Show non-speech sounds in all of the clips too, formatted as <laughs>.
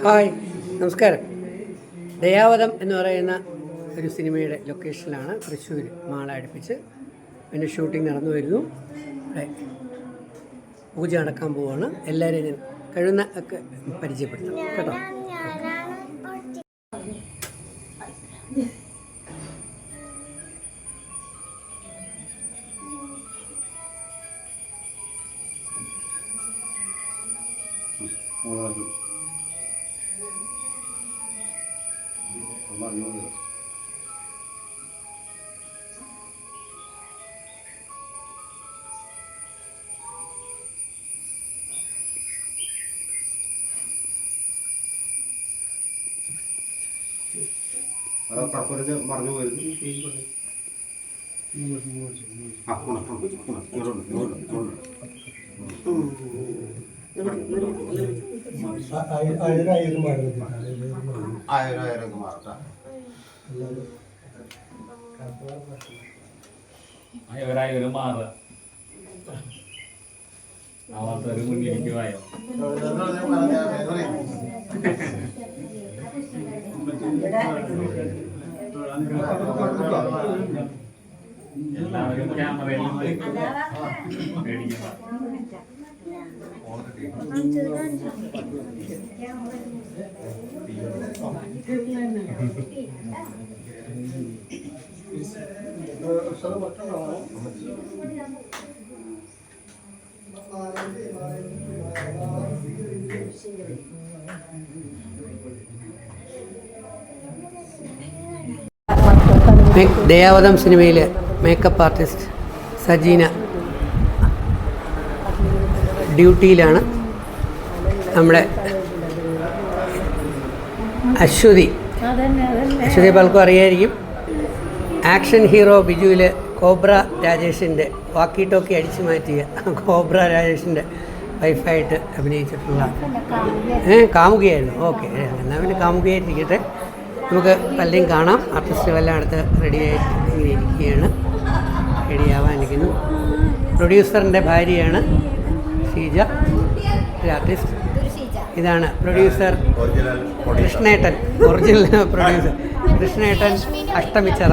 Hi നമസ്കാരം. ദയാവതം എന്ന് പറയുന്ന ഒരു സിനിമയുടെ ലൊക്കേഷനിലാണ് തൃശ്ശൂർ മാള അടുപ്പിച്ച് അതിന്റെ ഷൂട്ടിംഗ് നടന്നു വരുന്നു. പൂജ നടക്കാൻ പോവുകയാണ് എല്ലാവരെയും കഴിയുന്ന ഒക്കെ പരിചയപ്പെടുത്തണം കേട്ടോ? തപ്പുരത്ത് ne oluyor? ആ മറന്നു ഉണ ആ ഇങ്ങോട്ടുണ്ട് ഇങ്ങോട്ടുണ്ട് ഇങ്ങോട്ടുണ്ട് ആയിരം ആയിരം മാറട്ടാ അവരായൊരു മാറുക ആവാത്തൊരു മുന്നിരിക്കുവായോ എല്ലാവരും ക്യാമറയിൽ പേടിക്കണം മേ- ദയാവതം സിനിമയിലെ മേക്കപ്പ് ആർട്ടിസ്റ്റ് സജീന. ഡ്യൂട്ടിയിലാണ് നമ്മുടെ അശ്വതി. അശ്വതി പലർക്കും അറിയായിരിക്കും. ആക്ഷൻ ഹീറോ ബിജുവിൽ കോബ്ര രാജേഷിന്റെ വാക്കി ടോക്കി അടിച്ചു മാറ്റിയ കോബ്ര രാജേഷിന്റെ വൈഫായിട്ട് അഭിനയിച്ചിട്ടുള്ള ഏ കാമുകയായിരുന്നു. ഓക്കെ എന്നാൽ പിന്നെ കാമുകയായിട്ടിരിക്കട്ടെ. നമുക്ക് പലരെയും കാണാം. ആർട്ടിസ്റ്റ് വല്ല അടുത്ത് റെഡിയായിട്ട് ഇങ്ങനെ ഇരിക്കുകയാണ്. റെഡിയാവാനിരിക്കുന്നു പ്രൊഡ്യൂസറിന്റെ ഭാര്യയാണ്. ഷീജ ആർട്ടിസ്റ്റ് ഇതാണ് പ്രൊഡ്യൂസർ കൃഷ്ണേട്ടൻ. Original producer കൃഷ്ണേട്ടൻ <laughs> അഷ്ടമിച്ചറ.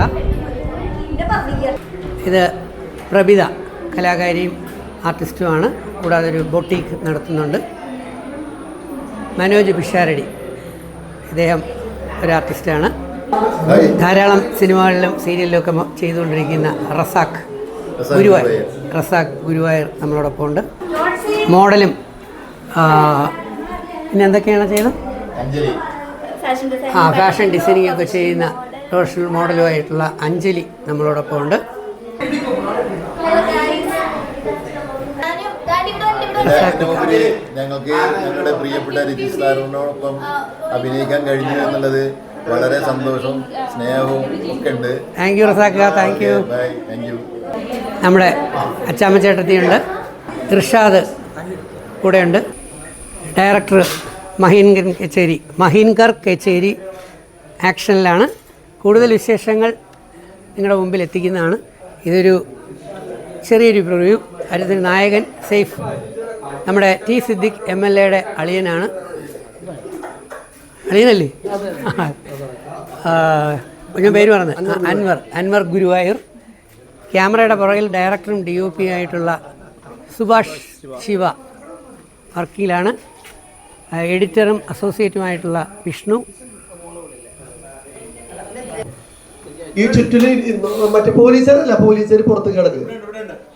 ഇത് പ്രഭിത കലാകാരിയും ആർട്ടിസ്റ്റുമാണ് കൂടാതെ ഒരു ബൊട്ടീക്ക് നടത്തുന്നുണ്ട്. മനോജ് പിഷാരടി. ഇദ്ദേഹം ഒരു ആർട്ടിസ്റ്റാണ് ധാരാളം സിനിമകളിലും സീരിയലിലും ഒക്കെ ചെയ്തുകൊണ്ടിരിക്കുന്ന റസാഖ് ഗുരുവായൂർ. റസാഖ് ഗുരുവായൂർ നമ്മളോടൊപ്പം ഉണ്ട് മോഡലും പിന്നെ എന്തൊക്കെയാണ് ചെയ്യുന്നത് ആ ഫാഷൻ ഡിസൈനിങ് ഒക്കെ ചെയ്യുന്ന പ്രൊഫഷണൽ മോഡലുമായിട്ടുള്ള അഞ്ജലി നമ്മളോടൊപ്പം ഉണ്ട് ഞങ്ങൾക്ക് ഞങ്ങളുടെ പ്രിയപ്പെട്ട രജിത് സാറിനോടൊപ്പം അഭിനയിക്കാൻ കഴിഞ്ഞു എന്നുള്ളത് വളരെ സന്തോഷവും സ്നേഹവും ഒക്കെ ഉണ്ട്. Thank you Razaq. Thank you bye thank you നമ്മുടെ അച്ചാമ്മ ചേട്ടത്തിയുണ്ട് ഇർഷാദ് കൂടെയുണ്ട്. ഡയറക്ടർ മഹീൻകർ കച്ചേരി മഹീൻകർ കച്ചേരി ആക്ഷനിലാണ്. കൂടുതൽ വിശേഷങ്ങൾ നിങ്ങളുടെ മുമ്പിൽ എത്തിക്കുന്നതാണ്. ഇതൊരു ചെറിയൊരു പ്രിവ്യൂ അതിൽ നായകൻ സെയ്ഫ് നമ്മുടെ ടി സിദ്ദിഖ് എം എൽ എയുടെ അളിയനാണ്. അളിയനല്ലേ? ഞാൻ പേര് പറഞ്ഞത് അൻവർ അൻവർ ഗുരുവായൂർ. ക്യാമറയുടെ പുറകിൽ ഡയറക്ടറും ഡി ഒ പി ആയിട്ടുള്ള സുഭാഷ് ശിവ. വർക്കിലാണ് ആ, എഡിറ്ററും അസോസിയേറ്റുമായിട്ടുള്ള വിഷ്ണു. ഈ ചുറ്റിൽ മറ്റേ പോലീസുകാരല്ല പോലീസുകാർ പുറത്ത് കിടക്ക്.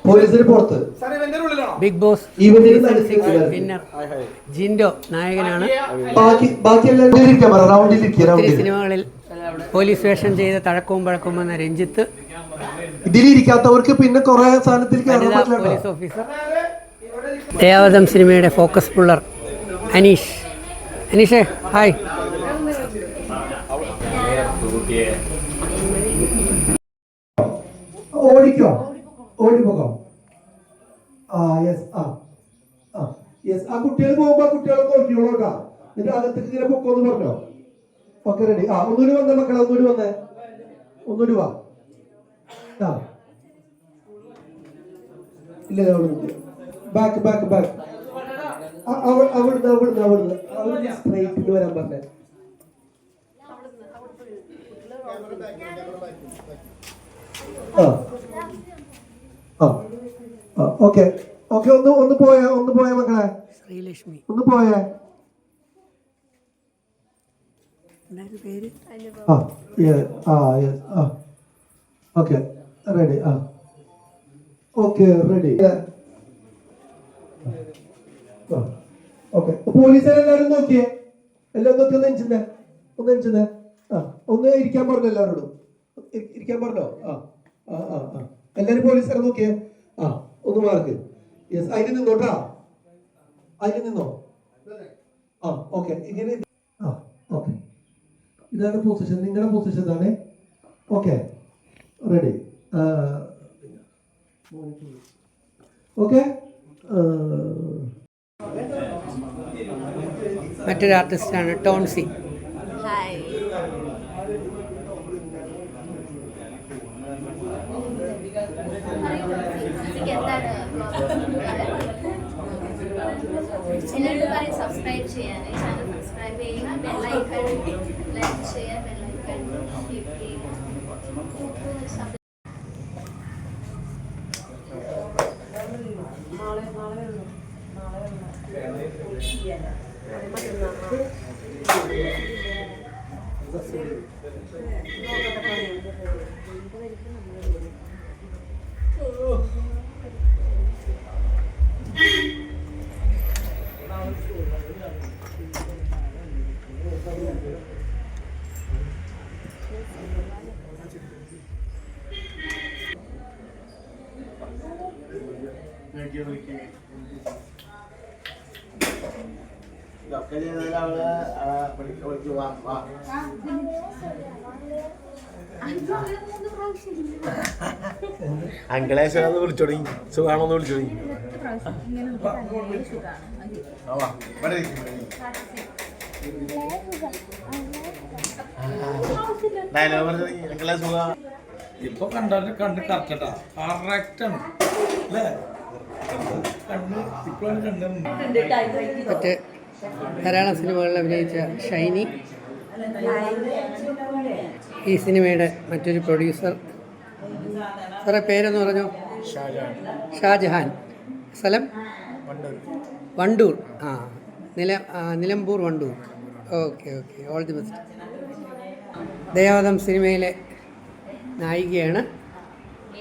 പോലീസുകാർ പുറത്ത്. Big boss winner. ജിൻഡോ നായകനാണ്. ബാക്കി ബാക്കി എല്ലാവരും സിനിമകളിൽ പോലീസ് വേഷം ചെയ്ത് തഴക്കവും പഴക്കവും വന്ന രഞ്ജിത്ത്. ഇതിലിരിക്കാത്തവർക്ക് പിന്നെ കുറെ സാധനത്തിൽ പോലീസ് ഓഫീസർ. ദേവതം സിനിമയുടെ ഫോക്കസ് പുള്ളർ അനീഷ്. അനീഷേ ഹായ്. ഓടിക്കോ? ഓടിപ്പോകോ. ആ യെസ് ആ ആ യെസ് ആ കുട്ടികൾ പോകുമ്പോ ആ കുട്ടികളെ എന്നിട്ട് അകത്തേക്ക് ഇങ്ങനെ പറഞ്ഞോ? ഒക്കെ റെഡി ആ ഒന്നൂടി വന്നേ മക്കളെ ഒന്നൂടി വന്നേ. ഒന്നൂടി വാ. ഇല്ല ബാക്ക് ബാക്ക് ബാക്ക് അവിടുന്ന് അവിടുന്ന് അവിടുന്ന് അവിടുന്ന് സ്ട്രൈറ്റിന് വരാൻ പറഞ്ഞത് ഓക്കെ. ഓക്കെ ഒന്ന് ഒന്ന് പോയ ഒന്ന് പോയ മക്കളെ. ശ്രീലക്ഷ്മി. ഒന്ന് പോയ. ഓക്കെ റെഡി ആ. Okay ready. ഓക്കെ. പോലീസുകാരെല്ലാരും നോക്കിയേ? എല്ലാം നോക്കി ഒന്ന് ഒന്ന് എഞ്ചിന്നെ ആ. ഒന്ന് ഇരിക്കാൻ പറഞ്ഞു എല്ലാവരോടും? ഇരിക്കാൻ പറഞ്ഞോ? ആ. ആ ആ ആ. എല്ലാരും പോലീസുകാരെ നോക്കിയേ? ആ. ഒന്ന് മാർക്ക്. യെസ് അതിന് നിന്നോട്ടാ അതിന് നിന്നോ? ആ ഓക്കെ. ഇങ്ങനെ ആ ഓക്കെ. ഇതാണ് പൊസിഷൻ നിങ്ങളുടെ പൊസിഷൻ ഇതാണ്. ഓക്കെ. Ready okay. മറ്റൊരു ആർട്ടിസ്റ്റാണ് ടോൺസി. എല്ലാവരും പറയും സബ്സ്ക്രൈബ് ചെയ്യാൻ ചാനൽ സബ്സ്ക്രൈബ് ചെയ്യുക ബെല്ലൈക്കൺ ലൈക്ക് ചെയ്യുക ഇതൊക്കെ ചെയ്താൽ അവൾ ആ പഠിക്ക് വാ വാ. അങ്കിളേശ്വരാന്ന് വിളിച്ചോടി. സുഖാണോന്ന് വിളിച്ചു തുടങ്ങി. ഡയലോഗ് പറഞ്ഞു അങ്കിളെ സുഖ. ഇപ്പൊ കണ്ടാൽ കണ്ട് കറക്റ്റാ കറക്റ്റ് ആണ്. അല്ലേ? മറ്റ് ധാരാളം സിനിമകളിൽ അഭിനയിച്ച ഷൈനി. ഈ സിനിമയുടെ മറ്റൊരു പ്രൊഡ്യൂസർ. സാറേ പേരെന്ന് പറഞ്ഞു? ഷാജഹാൻ. സ്ഥലം? വണ്ടൂർ. ആ നില Nilambur Wandoor. Okay okay. All the best Dayavatham സിനിമയിലെ നായികയാണ്.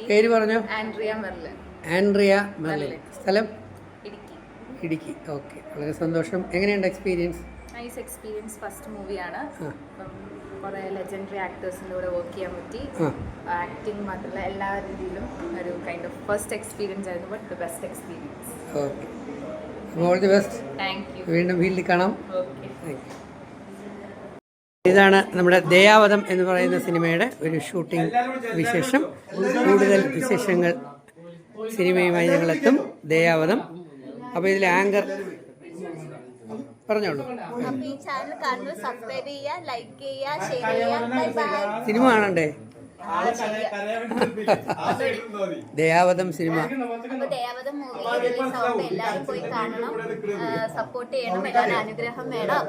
പേര് പറഞ്ഞോ? Andrea Merlin. Andrea Merlin. സ്ഥലം? ഇടുക്കി. ഓക്കെ. വളരെ സന്തോഷം. എങ്ങനെയുണ്ട് എക്സ്പീരിയൻസ് നൈസ് എക്സ്പീരിയൻസ് ഫസ്റ്റ് മൂവിയാണ് കുറേ ലെജൻഡറി ആക്ടേഴ്സിന്റെ കൂടെ വർക്ക് ചെയ്യാൻ പറ്റി. ആക്ടിങ് മാത്രമല്ല എല്ലാ രീതിയിലും ഒരു കൈൻഡ് ഓഫ് ഫസ്റ്റ് എക്സ്പീരിയൻസ് ആയിരുന്നു but the best experience okay. All the best thank you വീണ്ടും ഫീൽഡിൽ കാണാം. ഓക്കെ താങ്ക് യു ഇതാണ് നമ്മുടെ ദയാവതം എന്ന് പറയുന്ന സിനിമയുടെ ഒരു ഷൂട്ടിംഗ് വിശേഷം. കൂടുതൽ വിശേഷങ്ങൾ സിനിമയുമായി ഞങ്ങളെത്തും ദയാവതം. അപ്പോൾ ഇതിൽ ആങ്കർ പറഞ്ഞോളൂ. അപ്പോൾ ഈ ചാനൽ കാണുന്നത് സബ്സ്ക്രൈബ് ചെയ്യുക ലൈക്ക് ചെയ്യുക ഷെയർ ചെയ്യുക. ബൈ ബൈ സിനിമ കാണണ്ടേ? ദയാവതം സിനിമ. ദയാവതം മൂവി റിലീസ് ആവുമ്പോൾ എല്ലാവരും പോയി കാണണം. സപ്പോർട്ട് ചെയ്യണം. എല്ലാവരും അനുഗ്രഹം വേണം.